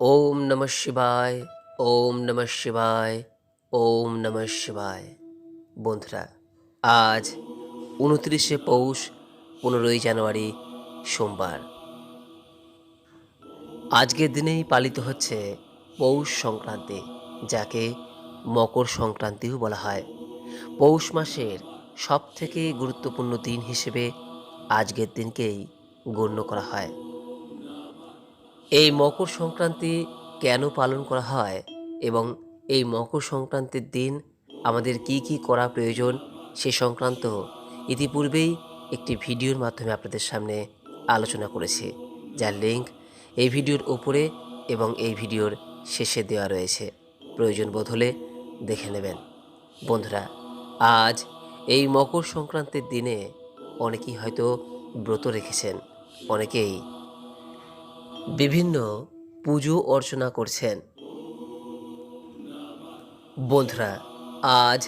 ওম নমঃ শিবায়, ওম নমঃ শিবায়, ওম নমঃ শিবায়। বন্ধুরা, আজ উনত্রিশে পৌষ, পনেরোই জানুয়ারি, সোমবার। আজকের দিনেই পালিত হচ্ছে পৌষ সংক্রান্তি, যাকে মকর সংক্রান্তিও বলা হয়। পৌষ মাসের সবথেকে গুরুত্বপূর্ণ দিন হিসেবে আজকের দিনকেই গণ্য করা হয়। এই মকর সংক্রান্তি কেন পালন করা হয় এবং এই মকর সংক্রান্তির দিন আমাদের কি কি করা প্রয়োজন সে সংক্রান্ত ইতিপূর্বেই একটি ভিডিওর মাধ্যমে আপনাদের সামনে আলোচনা করেছি, যার লিঙ্ক এই ভিডিওর উপরে এবং এই ভিডিওর শেষে দেওয়া রয়েছে। প্রয়োজন বোধ হলে দেখে নেবেন। বন্ধুরা, আজ এই মকর সংক্রান্তির দিনে অনেকেই হয়তো ব্রত রেখেছেন, অনেকেই বিভিন্ন পুজো অর্চনা করছেন। বন্ধুরা, আজ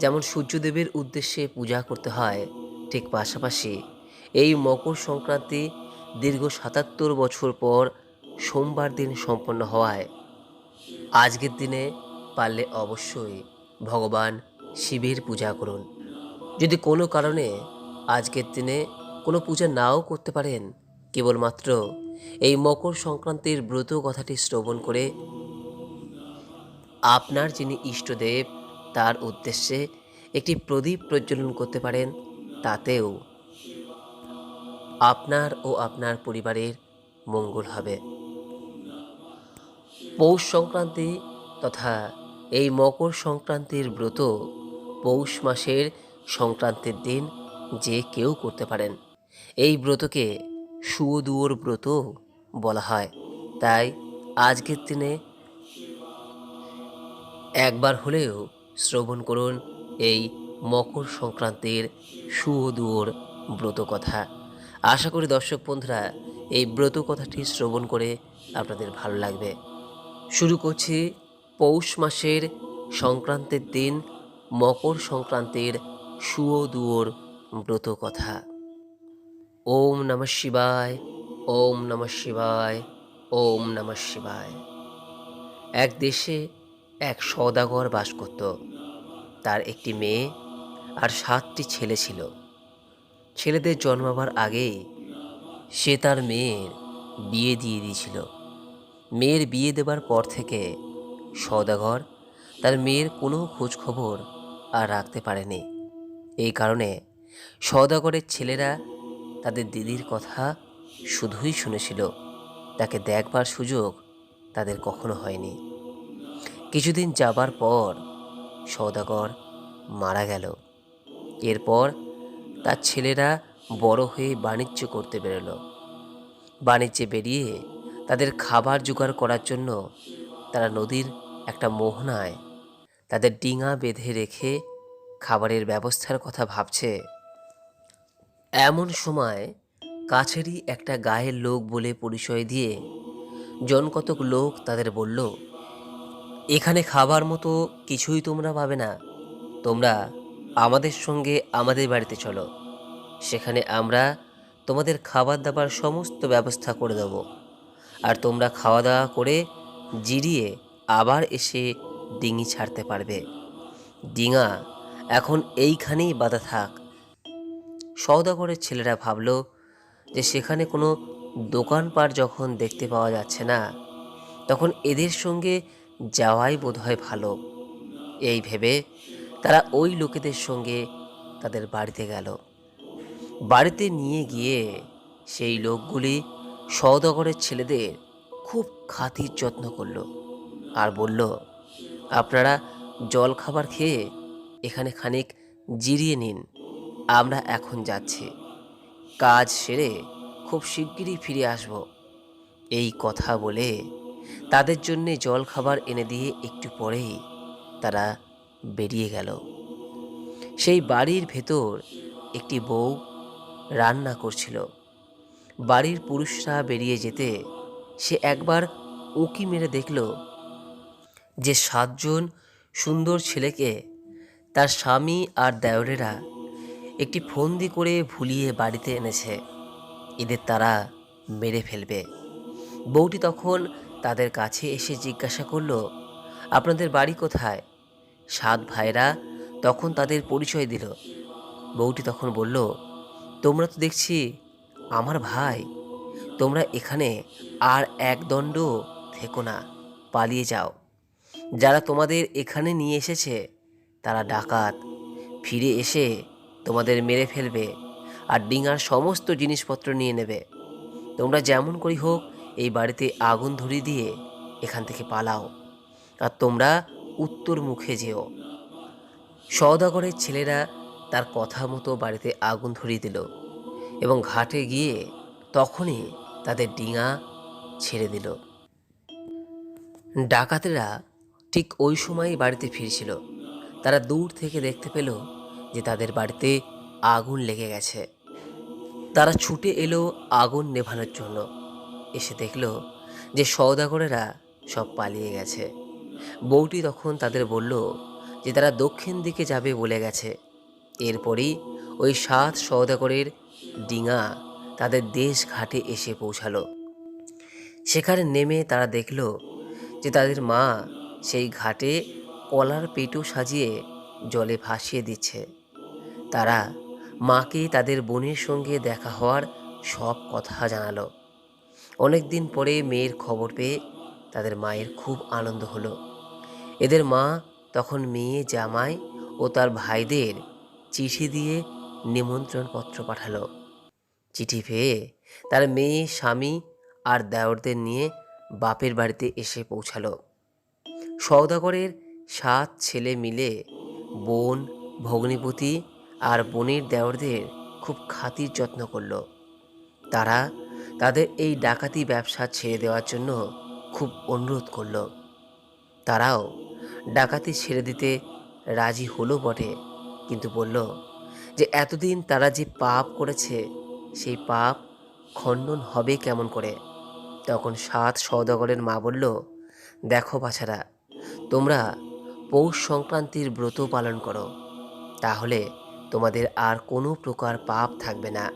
যেমন সূর্যদেবের উদ্দেশ্যে পূজা করতে হয়, ঠিক পাশাপাশি এই মকর সংক্রান্তি দীর্ঘ সাতাত্তর বছর পর সোমবার দিন সম্পন্ন হওয়ায় আজকের দিনে পারলে অবশ্যই ভগবান শিবের পূজা করুন। যদি কোনো কারণে আজকের দিনে কোনো পূজা নাও করতে পারেন, কেবলমাত্র এই মকর সংক্রান্তির ব্রত কথাটি শ্রবণ করে আপনার যিনি ইষ্টদেব, তার উদ্দেশ্যে একটি প্রদীপ প্রজ্বলন করতে পারেন, তাতেও আপনার ও আপনার পরিবারের মঙ্গল হবে। পৌষ সংক্রান্তি তথা এই মকর সংক্রান্তির ব্রত পৌষ মাসের সংক্রান্তির দিন যে কেউ করতে পারেন। এই ব্রতকে সুয়দুয়োর ব্রত বলা হয়। তাই আজকের দিনে একবার হলেও শ্রবণ করুন এই মকর সংক্রান্তির সুয়দুয়োর ব্রত কথা। আশা করি দর্শক বন্ধুরা, এই ব্রত কথাটি শ্রবণ করে আপনাদের ভালো লাগবে। শুরু করছি পৌষ মাসের সংক্রান্তির দিন, মকর সংক্রান্তির সুয়দুয়োর ব্রত কথা। ওম নমঃ শিবায়, ওম নমঃ শিবায়, ওম নমঃ শিবায়। এক দেশে এক সওদাগর বাস করত। তার একটি মেয়ে আর সাতটি ছেলে ছিল। ছেলেদের জন্মাবার আগেই সে তার মেয়ের বিয়ে দিয়ে দিয়েছিল। মেয়ের বিয়ে দেবার পর থেকে সওদাগর তার মেয়ের কোনো খোঁজ খবর আর রাখতে পারেনি। এই কারণে সওদাগরের ছেলেরা তাদের দিদির কথা শুধুই শুনেছিল। তাকে দেখবার সুযোগ তাদের কখনো হয়নি। কিছুদিন যাবার পর সওদাগর মারা গেল। এরপর তার ছেলেরা বড় হয়ে বাণিজ্য করতে বেরোলো। বাণিজ্যে বেরিয়ে তাদের খাবার জোগাড় করার জন্য তারা নদীর একটা মোহনায় তাদের ডিঙা বেঁধে রেখে খাবারের ব্যবস্থার কথা ভাবছে। এমন সময় কাছেরই একটা গায়ের লোক বলে পরিচয় দিয়ে জনকতক লোক তাদের বলল, এখানে খাবার মতো কিছুই তোমরা পাবে না। তোমরা আমাদের সঙ্গে আমাদের বাড়িতে চলো। সেখানে আমরা তোমাদের খাবার দাবার সমস্ত ব্যবস্থা করে দেব। আর তোমরা খাওয়া দাওয়া করে জিরিয়ে আবার এসে ডিঙি ছাড়তে পারবে। ডিঙা এখন এইখানেই বাধা থাক। সওদাগরের ছেলেরা ভাবল যে সেখানে কোনো দোকানপাট যখন দেখতে পাওয়া যাচ্ছে না, তখন এদের সঙ্গে যাওয়াই বোধহয় ভালো। এই ভেবে তারা ওই লোকেদের সঙ্গে তাদের বাড়িতে গেল। বাড়িতে নিয়ে গিয়ে সেই লোকগুলি সওদাগরের ছেলেদের খুব খাতির যত্ন করল আর বলল, আপনারা জল খাবার খেয়ে এখানে খানিক জিরিয়ে নিন। আমরা এখন যাচ্ছি। কাজ সেরে খুব শিগগিরই ফিরে আসব। এই কথা বলে তাদের জন্যে জল খাবার এনে দিয়ে একটু পরেই তারা বেরিয়ে গেল। সেই বাড়ির ভেতর একটি বউ রান্না করছিল। বাড়ির পুরুষরা বেরিয়ে যেতে সে একবার উকি মেরে দেখল যে সাতজন সুন্দর ছেলেকে তার স্বামী আর দেওরেরা একটি ফন্দি করে ভুলিয়ে বাড়িতে এনেছে। এদের তারা মেরে ফেলবে। বউটি তখন তাদের কাছে এসে জিজ্ঞাসা করল, আপনাদের বাড়ি কোথায়? সাত ভাইরা তখন তাদের পরিচয় দিল। বউটি তখন বলল, তোমরা তো দেখছি আমার ভাই। তোমরা এখানে আর এক দণ্ড থেকো না, পালিয়ে যাও। যারা তোমাদের এখানে নিয়ে এসেছে, তারা ডাকাত। ফিরে এসে তোমাদের মেরে ফেলবে আর ডিঙার সমস্ত জিনিসপত্র নিয়ে নেবে। তোমরা যেমন করি হোক, এই বাড়িতে আগুন ধরিয়ে দিয়ে এখান থেকে পালাও। আর তোমরা উত্তর মুখে যেও। সওদাগরের ছেলেরা তার কথা মতো বাড়িতে আগুন ধরিয়ে দিল এবং ঘাটে গিয়ে তখনই তাদের ডিঙা ছেড়ে দিল। ডাকাতেরা ঠিক ওই সময়ই বাড়িতে ফিরছিল। তারা দূর থেকে দেখতে পেল যে তাদের বাড়িতে আগুন লেগে গেছে। তারা ছুটে এলো আগুন নেভানোর জন্য। এসে দেখল যে সওদাগরেরা সব পালিয়ে গেছে। বউটি তখন তাদের বলল যে তারা দক্ষিণ দিকে যাবে বলে গেছে। এরপরই ওই সাত সওদাগরের ডিঙা তাদের দেশ ঘাটে এসে পৌঁছালো। সেখানে নেমে তারা দেখল যে তাদের মা সেই ঘাটে কলার পেটু সাজিয়ে জলে ভাসিয়ে দিচ্ছে। তারা মাকে তাদের বোনের সঙ্গে দেখা হওয়ার সব কথা জানালো। অনেক দিন পরে মেয়ের খবর পেয়ে তাদের মায়ের খুব আনন্দ হলো। এদের মা তখন মেয়ে জামাই ও তার ভাইদের চিঠি দিয়ে নিমন্ত্রণপত্র পাঠালো। চিঠি পেয়ে তার মেয়ে, স্বামী আর দেওরদের নিয়ে বাপের বাড়িতে এসে পৌঁছালো। সওদাগরের সাত ছেলে মিলে বোন, ভগ্নিপতি আর বোনের দেওরদের খুব খাতির যত্ন করল। তারা তাদের এই ডাকাতি ব্যবসা ছেড়ে দেওয়ার জন্য খুব অনুরোধ করল। তারাও ডাকাতি ছেড়ে দিতে রাজি হলো বটে, কিন্তু বলল যে এতদিন তারা যে পাপ করেছে, সেই পাপ খণ্ডন হবে কেমন করে? তখন সাত সওদাগরের মা বলল, দেখো বাছারা, তোমরা পৌষ সংক্রান্তির ব্রত পালন করো। তাহলে তোমাদের আর কোনো প্রকার পাপ থাকবে না।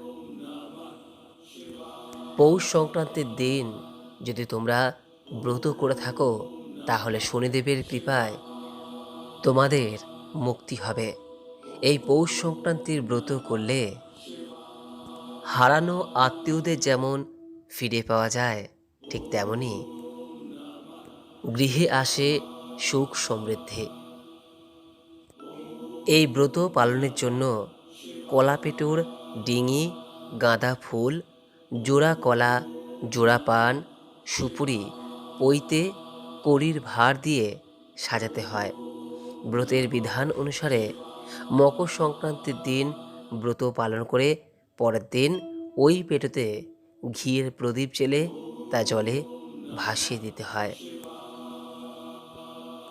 পৌষ সংক্রান্তির দিন যদি তোমরা ব্রত করে থাকো, তাহলে শনিদেবের কৃপায় তোমাদের মুক্তি হবে। এই পৌষ সংক্রান্তির ব্রত করলে হারানো আত্মীয়দের যেমন ফিরে পাওয়া যায়, ঠিক তেমনই গৃহে আসে সুখ সমৃদ্ধি। এই ব্রত পালনের জন্য কলাপেটুর ডিঙি, গাঁদা ফুল, জোড়া কলা, জোড়া পান, সুপুরি পইতে কড়ির ভার দিয়ে সাজাতে হয়। ব্রতের বিধান অনুসারে মকর সংক্রান্তির দিন ব্রত পালন করে পরের দিন ওই পেটোতে ঘিয়ের প্রদীপ জেলে তা জলে ভাসিয়ে দিতে হয়।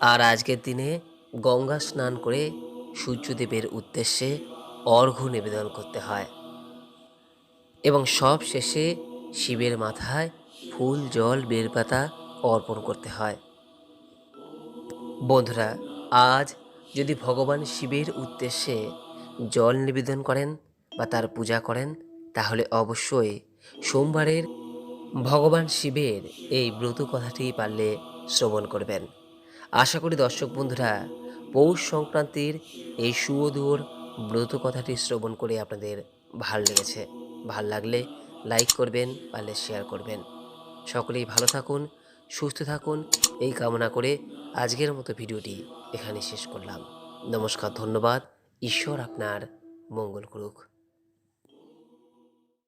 আর আজকের দিনে গঙ্গা স্নান করে সূর্যদেবের উদ্দেশ্যে অর্ঘ্য নিবেদন করতে হয়। এবং সব শেষে শিবের মাথায় ফুল, জল, বেলপাতা অর্পণ করতে হয়। বন্ধুরা, আজ যদি ভগবান শিবের উদ্দেশ্যে জল নিবেদন করেন বা তার পূজা করেন, তাহলে অবশ্যই সোমবারের ভগবান শিবের এই ব্রত কথাটি পারলে শ্রবণ করবেন। আশা করি দর্শক বন্ধুরা পৌষ সংক্রান্তির এই সুয়দুয়োর ব্রত কথাটি শ্রবণ করে আপনাদের ভালো লেগেছে। ভালো লাগলে লাইক করবেন, পারলে শেয়ার করবেন। সকলেই ভালো থাকুন, সুস্থ থাকুন, এই কামনা করে আজকের মতো ভিডিওটি এখানে শেষ করলাম। নমস্কার, ধন্যবাদ। ঈশ্বর আপনার মঙ্গল করুক।